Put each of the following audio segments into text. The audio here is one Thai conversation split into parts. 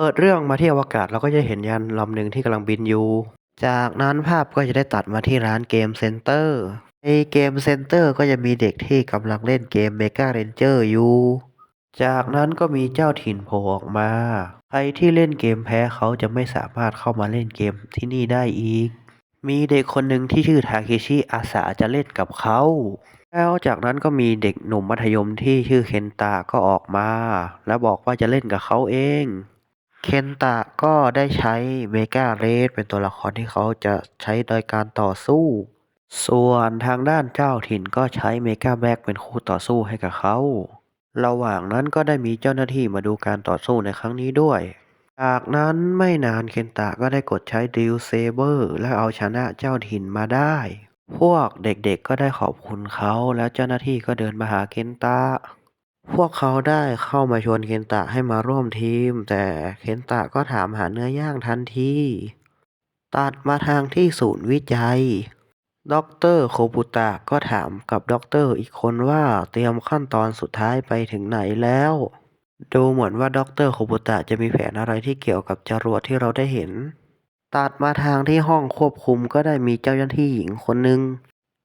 เปิดเรื่องมาที่อวกาศเราก็จะเห็นยานลำหนึ่งที่กำลังบินอยู่ จากนั้นภาพก็จะได้ตัดมาที่ร้านเกมเซ็นเตอร์ ในเกมเซ็นเตอร์ก็จะมีเด็กที่กำลังเล่นเกมเมกาเรนเจอร์อยู่ จากนั้นก็มีเจ้าถิ่นโผล่ออกมา ใครที่เล่นเกมแพ้เขาจะไม่สามารถเข้ามาเล่นเกมที่นี่ได้อีก มีเด็กคนหนึ่งที่ชื่อทาเคชิอาสาจะเล่นกับเขา แล้วจากนั้นก็มีเด็กหนุ่มมัธยมที่ชื่อเคนตะก็ออกมา แล้วบอกว่าจะเล่นกับเขาเอง เคนตะก็ได้ใช้เมกาเรสเป็นตัวละครที่เขาจะใช้โดยการต่อสู้ ส่วนทางด้านเจ้าถิ่นก็ใช้เมกาแบ็กเป็นคู่ต่อสู้ให้กับเขา ระหว่างนั้นก็ได้มีเจ้าหน้าที่มาดูการต่อสู้ในครั้งนี้ด้วย จากนั้นไม่นานเคนตะก็ได้กดใช้ดิวเซเบอร์และเอาชนะเจ้าถิ่นมาได้ พวกเด็กๆก็ได้ขอบคุณเขาแล้วเจ้าหน้าที่ก็เดินมาหาเคนตะ พวกเขาได้เข้ามาชวนเคนตะให้มาร่วมทีม แต่เคนตะก็ถามหาเนื้อย่างทันที ตัดมาทางที่ศูนย์วิจัยด็อกเตอร์โคบุตะก็ถามกับด็อกเตอร์อีกคนว่าเตรียมขั้นตอนสุดท้ายไปถึงไหนแล้ว ดูเหมือนว่าด็อกเตอร์โคบุตะจะมีแผนอะไรที่เกี่ยวกับจรวดที่เราได้เห็น ตัดมาทางที่ห้องควบคุมก็ได้มีเจ้าหน้าที่หญิงคนหนึ่ง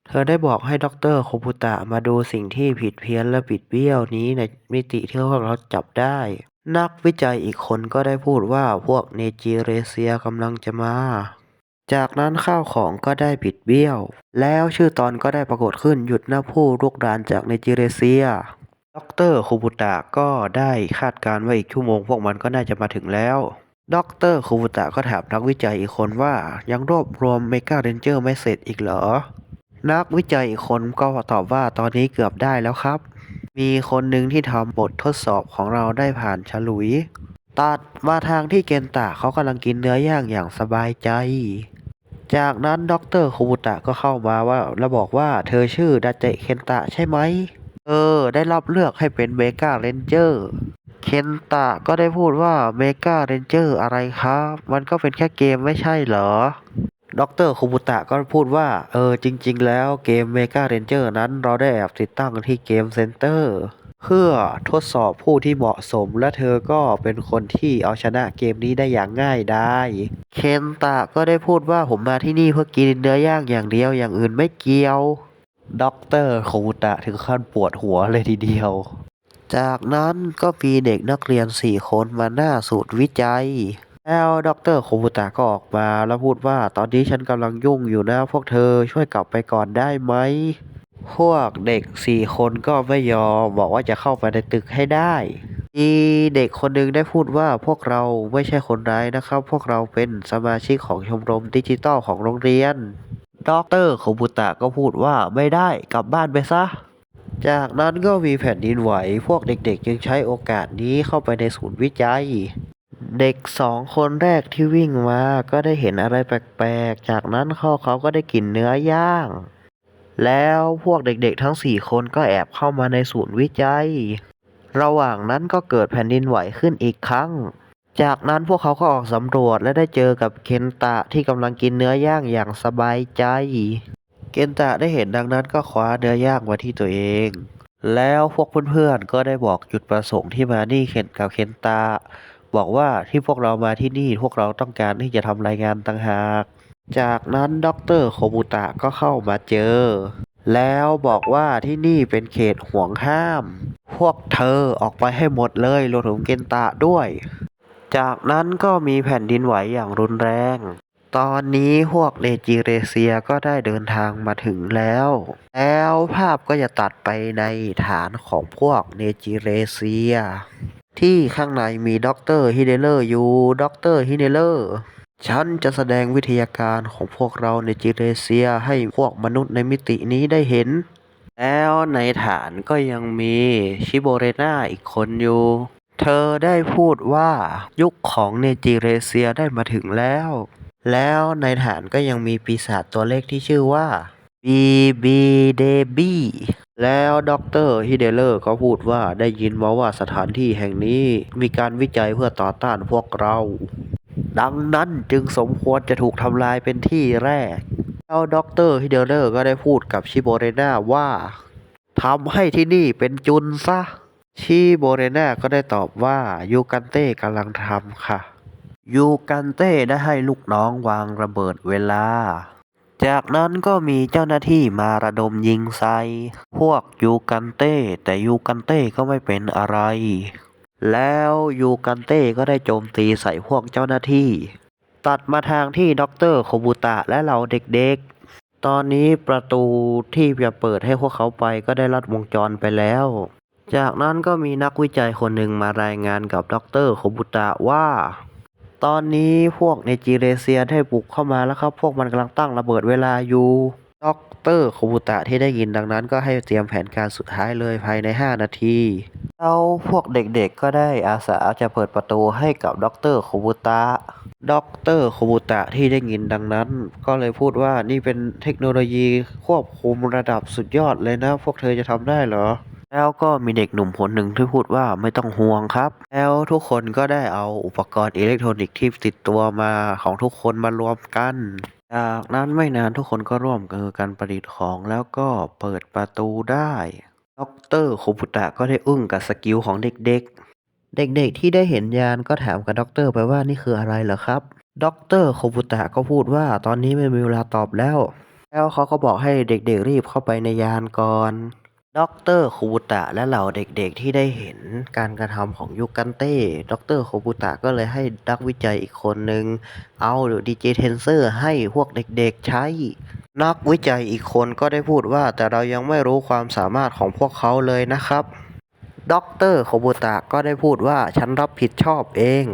เธอได้บอกให้ด็อกเตอร์โคบุตะมาดูสิ่งที่ผิดเพี้ยนและบิดเบี้ยวนี้ในมิติที่พวกเราจับได้ นักวิจัยอีกคนก็ได้พูดว่าพวกเนจิเรเซียกำลังจะมา จากนั้นข้าวของก็ได้บิดเบี้ยว แล้วชื่อตอนก็ได้ปรากฏขึ้นหยุดหน้าผู้ลุกรานจากเนจิเรเซียด็อกเตอร์โคบุตะก็ได้คาดการณ์ว่าอีกชั่วโมงพวกมันก็น่าจะมาถึงแล้วด็อกเตอร์โคบุตะก็ถามนักวิจัยอีกคนว่ายังรวบรวมเมกาเรนเจอร์ไม่เสร็จอีกเหรอ นักวิจัยอีกคนก็ตอบว่าตอนนี้เกือบได้แล้วครับ มีคนหนึ่งที่ทำบททดสอบของเราได้ผ่านฉลุย ตัดมาทางที่เกนตะเขากำลังกินเนื้อย่างอย่างสบายใจ จากนั้นด็อกเตอร์โคบุตะก็เข้ามาว่าแล้วบอกว่าเธอชื่อดาเจเคนตะใช่ไหม เออ ได้รับเลือกให้เป็นเมกาเรนเจอร์เคนตะก็ได้พูดว่าเมกาเรนเจอร์อะไรครับ มันก็เป็นแค่เกมไม่ใช่เหรอ ด็อกเตอร์คุบุตะก็พูดว่า เออจริง ๆ แล้วเกมเมกาเรนเจอร์นั้นเราได้แอบติดตั้งที่เกมเซ็นเตอร์เพื่อทดสอบผู้ที่เหมาะสมและเธอก็เป็นคนที่เอาชนะเกมนี้ได้อย่างง่ายได้ เคนตะก็ได้พูดว่าผมมาที่นี่เพื่อกินเนื้อย่างอย่างเดียวอย่างอื่นไม่เกี่ยวด็อกเตอร์คุบุตะถึงขั้นปวดหัวเลยทีเดียว จากนั้นก็มีเด็กนักเรียนสี่คนมาหน้าสูตรวิจัย แล้วด็อกเตอร์โคบุตะก็ออกมาแล้วพูดว่าตอนนี้ฉันกำลังยุ่งอยู่นะพวกเธอช่วยกลับไปก่อนได้ไหม พวกเด็กสี่คนก็ไม่ยอมบอกว่าจะเข้าไปในตึกให้ได้มีเด็กคนหนึ่งได้พูดว่าพวกเราไม่ใช่คนร้ายนะครับ พวกเราเป็นสมาชิกของชมรมดิจิตอลของโรงเรียนด็อกเตอร์โคบุตะก็พูดว่าไม่ได้กลับบ้านไปซะจากนั้นก็มีแผ่นดินไหว พวกเด็กๆ จึงใช้โอกาสนี้เข้าไปในศูนย์วิจัย เด็กสองคนแรกที่วิ่งมาก็ได้เห็นอะไรแปลกๆ จากนั้นเขาเขาก็ได้กลิ่นเนื้อย่าง แล้วพวกเด็กๆทั้งสี่คนก็แอบเข้ามาในศูนย์วิจัย ระหว่างนั้นก็เกิดแผ่นดินไหวขึ้นอีกครั้ง จากนั้นพวกเขาก็ออกสำรวจและได้เจอกับเคนตะที่กำลังกินเนื้อย่างอย่างสบายใจ เคนตะได้เห็นดังนั้นก็คว้าเนื้อย่างมาที่ตัวเองแล้วพวกเพื่อนๆก็ได้บอกจุดประสงค์ที่มานี่เคนกับเคนตะ บอกว่าที่พวกเรามาที่นี่พวกเราต้องการที่จะทำรายงานต่างหาก จากนั้นด็อกเตอร์โคบุตะก็เข้ามาเจอ แล้วบอกว่าที่นี่เป็นเขตห่วงห้าม พวกเธอออกไปให้หมดเลยรวมถึงเกนตะด้วย จากนั้นก็มีแผ่นดินไหวอย่างรุนแรง ตอนนี้พวกเนจิเรเซียก็ได้เดินทางมาถึงแล้ว แล้วภาพก็จะตัดไปในฐานของพวกเนจิเรเซีย ที่ข้างในมีด็อกเตอร์ฮิเดเลอร์อยู่ด็อกเตอร์ฮิเดเลอร์ฉันจะแสดงวิทยาการของพวกเราในจิเรเซียให้พวกมนุษย์ในมิตินี้ได้เห็น แล้วในฐานก็ยังมีชิโบเรนาอีกคนอยู่ เธอได้พูดว่ายุคของเนจิเรเซียได้มาถึงแล้ว แล้วในฐานก็ยังมีปีศาจตัวเลขที่ชื่อว่า บีบีเดบีแล้วด็อกเตอร์ฮิเดเลอร์ก็พูดว่าได้ยินมาว่าสถานที่แห่งนี้มีการวิจัยเพื่อต่อต้านพวกเรา ดังนั้นจึงสมควรจะถูกทำลายเป็นที่แรก แล้วด็อกเตอร์ฮิเดเลอร์ก็ได้พูดกับชิโบเรนาว่าทำให้ที่นี่เป็นจุนซะ ชิโบเรนาก็ได้ตอบว่ายูกันเต้กำลังทำค่ะยูกันเต้ได้ให้ลูกน้องวางระเบิดเวลา จากนั้นก็มีเจ้าหน้าที่มาระดมยิงใส่ พวกยูกันเต้แต่ยูกันเต้ก็ไม่เป็นอะไร แล้วยูกันเต้ก็ได้โจมตีใส่พวกเจ้าหน้าที่ ตัดมาทางที่ด็อกเตอร์โคบุตะและเหล่าเด็กๆ ตอนนี้ประตูที่จะเปิดให้พวกเขาไปก็ได้ลัดวงจรไปแล้ว จากนั้นก็มีนักวิจัยคนหนึ่งมารายงานกับด็อกเตอร์โคบุตะว่า ตอนนี้พวกในจีเรเซียได้บุกเข้ามาแล้วครับ พวกมันกำลังตั้งระเบิดเวลาอยู่ด็อกเตอร์โคบุตะที่ได้ยินดังนั้นก็ให้เตรียมแผนการสุดท้ายเลยภายใน 5 นาทีแล้วพวกเด็กๆก็ได้อาสาจะเปิดประตูให้กับด็อกเตอร์โคบุตะด็อกเตอร์โคบุตะที่ได้ยินดังนั้น ก็เลยพูดว่านี่เป็นเทคโนโลยีควบคุมระดับสุดยอดเลยนะ พวกเธอจะทำได้เหรอ แล้วก็มีเด็กหนุ่มคนหนึ่งที่พูดว่าไม่ต้องห่วงครับ แล้วทุกคนก็ได้เอาอุปกรณ์อิเล็กทรอนิกส์ที่ติดตัวมาของทุกคนมารวมกัน จากนั้นไม่นานทุกคนก็ร่วมมือกันประดิษฐ์ของแล้วก็เปิดประตูได้ด็อกเตอร์โคบุตะก็ได้อึ้งกับสกิลของเด็กๆ เด็กๆที่ได้เห็นยานก็ถามกับด็อกเตอร์ไปว่านี่คืออะไรเหรอครับ ด็อกเตอร์โคบุตะก็พูดว่าตอนนี้ไม่มีเวลาตอบแล้ว แล้วเขาก็บอกให้เด็กๆรีบเข้าไปในยานก่อน ด็อกเตอร์โคบุตะและเหล่าเด็กๆที่ได้เห็นการกระทำของยุกันเต้ด็อกเตอร์โคบุตะก็เลยให้นักวิจัยอีกคนหนึ่งเอาดีเจเทนเซอร์ให้พวกเด็กๆใช้ นักวิจัยอีกคนก็ได้พูดว่าแต่เรายังไม่รู้ความสามารถของพวกเขาเลยนะครับด็อกเตอร์โคบุตะก็ได้พูดว่าฉันรับผิดชอบเอง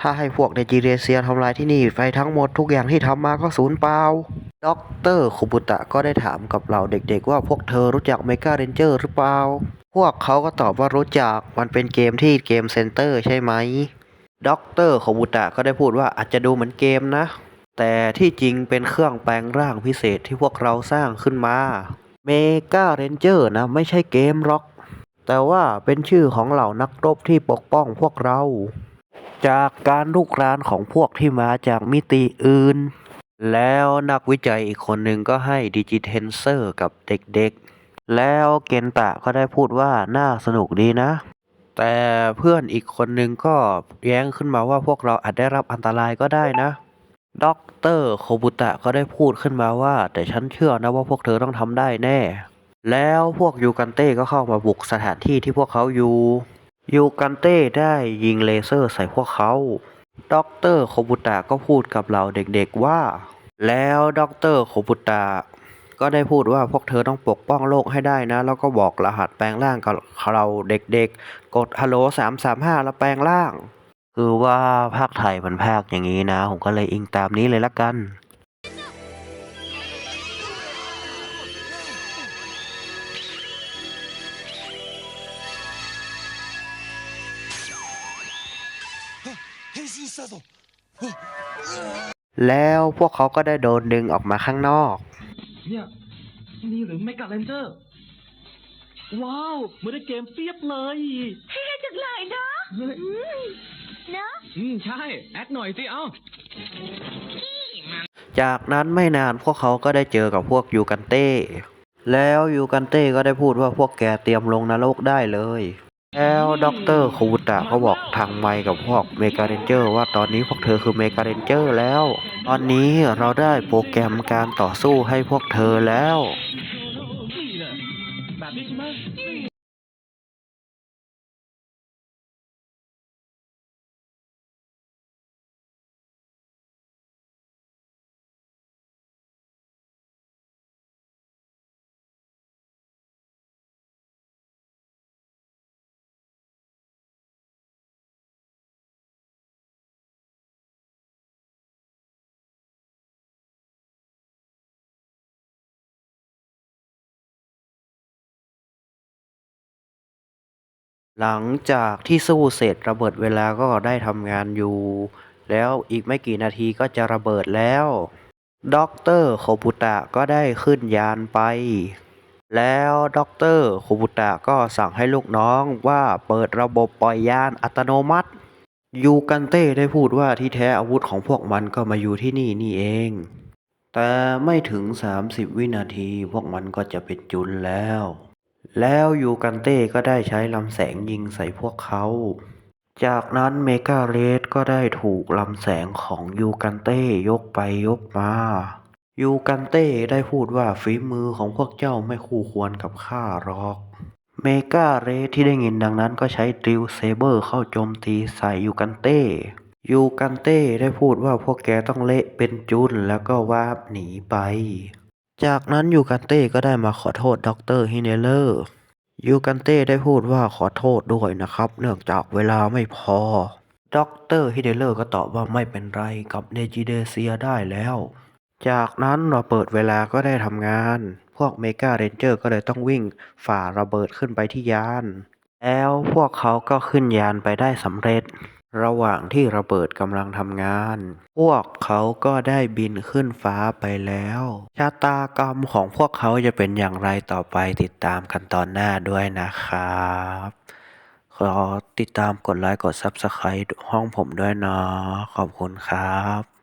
ถ้าให้พวกในจีเรเซียทำลายที่นี่ไปทั้งหมดทุกอย่างที่ทำมาก็สูญเปล่า ด็อกเตอร์คุบุตะก็ได้ถามกับเหล่าเด็กๆ ว่าพวกเธอรู้จักเมกาเรนเจอร์หรือเปล่า พวกเขาก็ตอบว่ารู้จัก มันเป็นเกมที่เกมเซนเตอร์ใช่ไหมด็อกเตอร์คุบุตะก็ได้พูดว่าอาจจะดูเหมือนเกมนะ แต่ที่จริงเป็นเครื่องแปลงร่างพิเศษที่พวกเราสร้างขึ้นมา เมกาเรนเจอร์นะไม่ใช่เกมหรอก แต่ว่าเป็นชื่อของเหล่านักรบที่ปกป้องพวกเรา จากการลุกรานของพวกที่มาจากมิติอื่น แล้วนักวิจัยอีกคนหนึ่งก็ให้ดิจิเทนเซอร์กับเด็กๆ แล้วเกนตะก็ได้พูดว่าน่าสนุกดีนะ แต่เพื่อนอีกคนหนึ่งก็แย้งขึ้นมาว่าพวกเราอาจได้รับอันตรายก็ได้นะด็อกเตอร์โคบุตะก็ได้พูดขึ้นมาว่า แต่ฉันเชื่อนะว่าพวกเธอต้องทำได้แน่ แล้วพวกยูกันเต้ก็เข้ามาบุกสถานที่ที่พวกเขาอยู่ยูกันเต้ได้ยิงเลเซอร์ใส่พวกเขา ด็อกเตอร์โคบุตะก็พูดกับเราเด็กๆว่า แล้วด็อกเตอร์โคบุตะก็ได้พูดว่าพวกเธอต้องปกป้องโลกให้ได้นะ แล้วก็บอกรหัสแปลงร่างกับเราเด็กๆ กดฮัลโหลสามสามห้าแล้วแปลงร่าง คือว่าภาคไทยมันภาคอย่างนี้นะ ผมก็เลยอิงตามนี้เลยละกัน แล้วพวกเขาก็ได้โดนดึงออกมาข้างนอก เนี่ยนี่หรือเมกาเลนเจอร์ ว้าวเหมือนในเกมเปียบเลยเท่จังเลยเนาะเฮ้ยอืมเนาะอืมใช่ แอคหน่อยสิเอ้า จากนั้นไม่นานพวกเขาก็ได้เจอกับพวกยูกันเต้ แล้วยูกันเต้ก็ได้พูดว่าพวกแกเตรียมลงนรกได้เลย แล้วด็อกเตอร์ควุตะก็บอกทางไมกับพวกเมกาเรนเจอร์ว่าตอนนี้พวกเธอคือเมกาเรนเจอร์แล้ว ตอนนี้เราได้โปรแกรมการต่อสู้ให้พวกเธอแล้ว หลังจากที่สู้เสร็จระเบิดเวลาก็ได้ทำงานอยู่ แล้วอีกไม่กี่นาทีก็จะระเบิดแล้วด็อกเตอร์โคบุตะก็ได้ขึ้นยานไป แล้วด็อกเตอร์โคบุตะก็สั่งให้ลูกน้องว่าเปิดระบบปล่อยยานอัตโนมัติ ยูกันเต้ได้พูดว่าที่แท้อาวุธของพวกมันก็มาอยู่ที่นี่นี่เอง แต่ไม่ถึง 30 วินาทีพวกมันก็จะเป็นจุนแล้ว แล้วยูกันเต้ก็ได้ใช้ลำแสงยิงใส่พวกเขา จากนั้นเมกาเรสก็ได้ถูกลำแสงของยูกันเต้ยกไปยกมา ยูกันเต้ได้พูดว่าฝีมือของพวกเจ้าไม่คู่ควรกับข้าหรอก เมกาเรสที่ได้ยินดังนั้นก็ใช้ดริลเซเบอร์เข้าโจมตีใส่ยูกันเต้ยูกันเต้ได้พูดว่าพวกแกต้องเละเป็นจุนแล้วก็วาบหนีไป จากนั้นยูกันเต้ก็ได้มาขอโทษด็อกเตอร์ฮิเนเลอร์ยูกันเต้ได้พูดว่าขอโทษด้วยนะครับ เนื่องจากเวลาไม่พอด็อกเตอร์ฮิเดเลอร์ก็ตอบว่าไม่เป็นไรกับเนจิเดเซียได้แล้ว จากนั้นเราเปิดเวลาก็ได้ทำงาน พวกเมกาเรนเจอร์ก็เลยต้องวิ่งฝ่าระเบิดขึ้นไปที่ยาน แล้วพวกเขาก็ขึ้นยานไปได้สำเร็จ ระหว่างที่ระเบิดกำลังทำงาน พวกเขาก็ได้บินขึ้นฟ้าไปแล้ว ชะตากรรมของพวกเขาจะเป็นอย่างไรต่อไปติดตามกันตอนหน้าด้วยนะครับขอติดตามกดไลค์กด Subscribe ห้องผมด้วยเนาะขอบคุณครับ